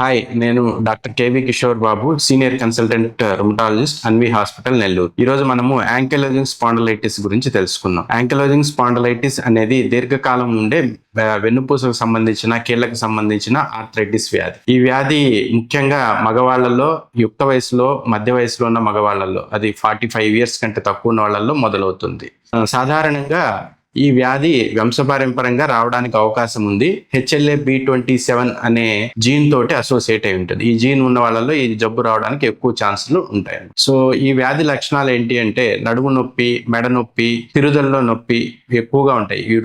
Hi నేను doctor K V Kishore Babu senior consultant uh, rheumatologist Anvi hospital Nellore. ఈ రోజు మనము ankylosing spondylitis గురించి తెలుసుకుందాం. యాంకిలోజింగ్ స్పాండలైటిస్ అనేది దీర్ఘకాలం నుండే uh, వెన్నుపూసకు సంబంధించిన కీళ్ళకు సంబంధించిన ఆర్థరైటిస్ వ్యాధి. ఈ వ్యాధి ముఖ్యంగా మగవాళ్ళలో యుక్త వయసులో మధ్య వయసులో ఉన్న మగవాళ్ళలో అది ఫార్టీ ఫైవ్ ఇయర్స్ కంటే తక్కువ ఉన్న వాళ్ళల్లో మొదలవుతుంది uh, సాధారణంగా ఈ వ్యాధి వంశపారంపరంగా రావడానికి అవకాశం ఉంది. H L A B twenty seven అనే జీన్ తోటి అసోసియేట్ అయి ఉంటుంది. ఈ జీన్ ఉన్న వాళ్ళలో ఈ జబ్బు రావడానికి ఎక్కువ ఛాన్సులు ఉంటాయి. సో ఈ వ్యాధి లక్షణాలు ఏంటి అంటే నడుము నొప్పి మెడ నొప్పి తిరుదల్లో నొప్పి ఎక్కువగా ఉంటాయి. ఈ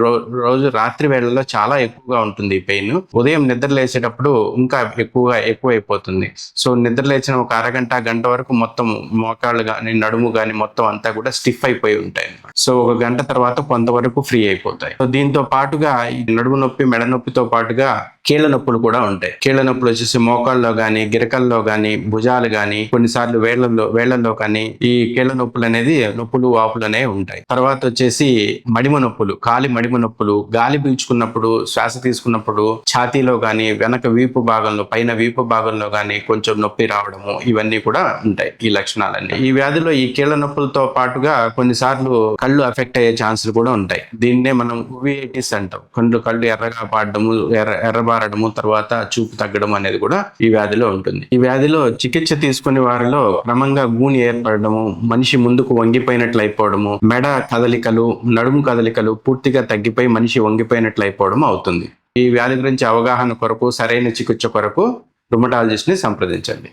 రోజు రాత్రి వేళల్లో చాలా ఎక్కువగా ఉంటుంది ఈ పెయిన్. ఉదయం నిద్ర లేచేటప్పుడు ఇంకా ఎక్కువగా ఎక్కువైపోతుంది. సో నిద్ర లేచిన ఒక అరగంట గంట వరకు మొత్తం మోకాళ్ళు కానీ నడుము కానీ మొత్తం అంతా కూడా స్టిఫ్ అయిపోయి ఉంటాయి. సో ఒక గంట తర్వాత కొంతవరకు ఫ్రీ అయిపోతాయి. సో దీంతో పాటుగా ఈ నడుము నొప్పి మెడ నొప్పితో పాటుగా కీళ్ళ నొప్పులు కూడా ఉంటాయి. కీళ్ళ నొప్పులు వచ్చేసి మోకాల్లో గానీ గిరకల్లో గానీ భుజాలు గానీ కొన్నిసార్లు వేళ్ళలో వేళ్ళలో కానీ ఈ కీళ్ళ నొప్పులు అనేది నొప్పులు వాపులు అనేవి ఉంటాయి. తర్వాత వచ్చేసి మడిమ నొప్పులు కాలి మడిమ నొప్పులు గాలి పీల్చుకున్నప్పుడు శ్వాస తీసుకున్నప్పుడు ఛాతీలో గానీ వెనక వీపు భాగంలో పైన వీపు భాగంలో గానీ కొంచెం నొప్పి రావడము ఇవన్నీ కూడా ఉంటాయి ఈ లక్షణాలన్నీ. ఈ వ్యాధిలో ఈ కీళ్ళ నొప్పులతో పాటుగా కొన్నిసార్లు కళ్ళు అఫెక్ట్ అయ్యే ఛాన్సులు కూడా ఉంటాయి. దీన్నే మనం ఉవిఐటిస్ అంటాం. కళ్ళు కళ్ళు ఎర్రగా పాడడము ఎర్ర ఎర్రబారడము తర్వాత చూపు తగ్గడం అనేది కూడా ఈ వ్యాధిలో ఉంటుంది. ఈ వ్యాధిలో చికిత్స తీసుకునే వారిలో క్రమంగా గూని ఏర్పడము మనిషి ముందుకు వంగిపోయినట్లు అయిపోవడము మెడ కదలికలు నడుము కదలికలు పూర్తిగా తగ్గిపోయి మనిషి వంగిపోయినట్లు అయిపోవడం అవుతుంది. ఈ వ్యాధి గురించి అవగాహన కొరకు సరైన చికిత్స కొరకు రుమటాలజిస్ట్ని సంప్రదించండి.